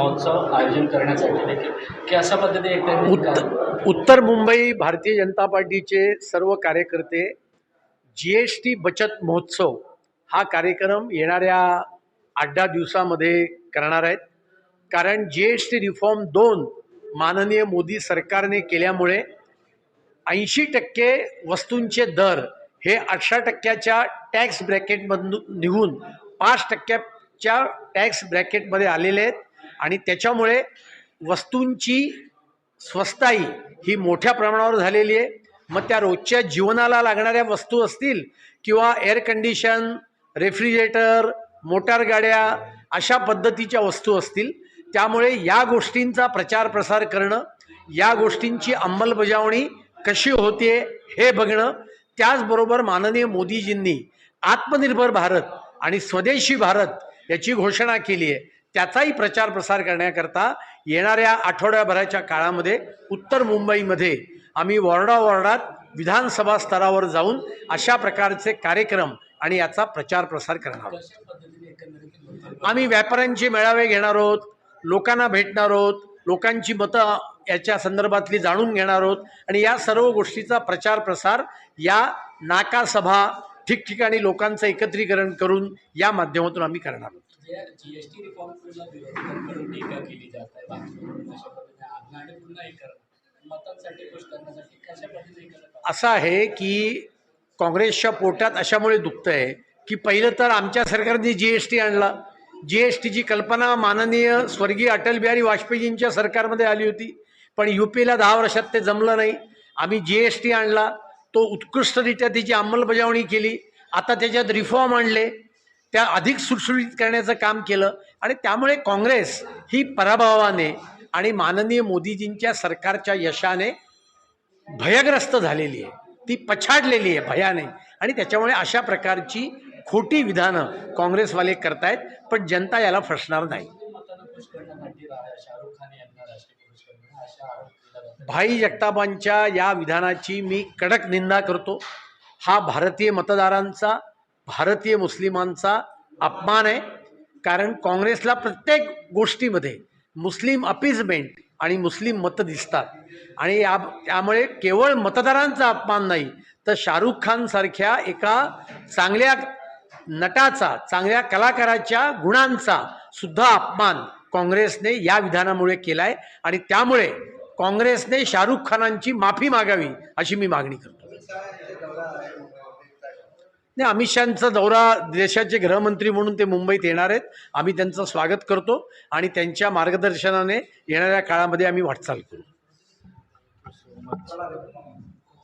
महोत्सव आयोजन करण्यासाठी देखील. की अशा पद्धतीने एक त्यांनी उत्तर उत्तर मुंबई भारतीय जनता पार्टीचे सर्व कार्यकर्ते जी एस टी बचत महोत्सव हा कार्यक्रम येणाऱ्या आठ दहा दिवसामध्ये करणार आहेत. कारण जी एस टी रिफॉर्म दोन माननीय मोदी सरकारने केल्यामुळे ऐंशी टक्के वस्तूंचे दर हे अठरा टक्क्याच्या टॅक्स ब्रॅकेटमधून निघून पाच टक्क्याच्या टॅक्स ब्रॅकेटमध्ये आलेले आहेत. आणि त्याच्यामुळे वस्तूंची स्वस्ताई ही मोठ्या प्रमाणावर झालेली आहे. मग त्या रोजच्या जीवनाला लागणाऱ्या वस्तू असतील किंवा एअर कंडिशन रेफ्रिजरेटर मोटार गाड्या अशा पद्धतीच्या वस्तू असतील त्यामुळे या गोष्टींचा प्रचार प्रसार करणं या गोष्टींची अंमलबजावणी कशी होते हे बघणं त्याचबरोबर माननीय मोदीजींनी आत्मनिर्भर भारत आणि स्वदेशी भारत याची घोषणा केली आहे. त्याचाही प्रचार प्रसार करण्याकरता येणाऱ्या आठवड्याभराच्या काळामध्ये उत्तर मुंबईमध्ये आम्ही वॉर्डावॉर्डात विधानसभा स्तरावर जाऊन अशा प्रकारचे कार्यक्रम आणि याचा प्रचार प्रसार करणार आहोत. आम्ही व्यापाऱ्यांचे मेळावे घेणार आहोत लोकांना भेटणार आहोत लोकांची मतं याच्या संदर्भातली जाणून घेणार आहोत आणि या सर्व गोष्टीचा प्रचार प्रसार या नाकासभा ठिकठिकाणी लोकांचं एकत्रीकरण करून या माध्यमातून आम्ही करणार आहोत? असं आहे की काँग्रेसच्या पोटात अशामुळे दुखतं आहे की पहिलं तर आमच्या सरकारने जी एस टी आणला. जी एस टीची कल्पना माननीय स्वर्गीय अटल बिहारी वाजपेयींच्या सरकारमध्ये आली होती पण यू पीला दहा वर्षात ते जमलं नाही. आम्ही जी एस टी आणला तो उत्कृष्टरित्या त्याची अंमलबजावणी केली. आता त्याच्यात रिफॉर्म आणले. त्या अधिक सुटसुटीत करण्याचं काम केलं. आणि त्यामुळे काँग्रेस ही पराभवाने आणि माननीय मोदीजींच्या सरकारच्या यशाने भयग्रस्त झालेली आहे. ती पछाडलेली आहे भयाने. आणि त्याच्यामुळे अशा प्रकारची खोटी विधानं काँग्रेसवाले करतायत पण जनता याला फसणार नाही. भाई जगतापांच्या या विधानाची मी कडक निंदा करतो. हा भारतीय मतदारांचा भारतीय मुस्लिमांचा अपमान आहे. कारण काँग्रेसला प्रत्येक गोष्टीमध्ये मुस्लिम अपीजमेंट आणि मुस्लिम मतं दिसतात. आणि या त्यामुळे केवळ मतदारांचा अपमान नाही तर शाहरुख खानसारख्या एका चांगल्या नटाचा चांगल्या कलाकाराच्या गुणांचा सुद्धा अपमान काँग्रेसने या विधानामुळे केला आहे आणि त्यामुळे काँग्रेसने शाहरुख खानांची माफी मागावी अशी मी मागणी करतो. नाही अमित शहाचा दौरा देशाचे गृहमंत्री म्हणून ते मुंबईत येणार आहेत. आम्ही त्यांचं स्वागत करतो आणि त्यांच्या मार्गदर्शनाने येणाऱ्या काळामध्ये आम्ही वाटचाल करू.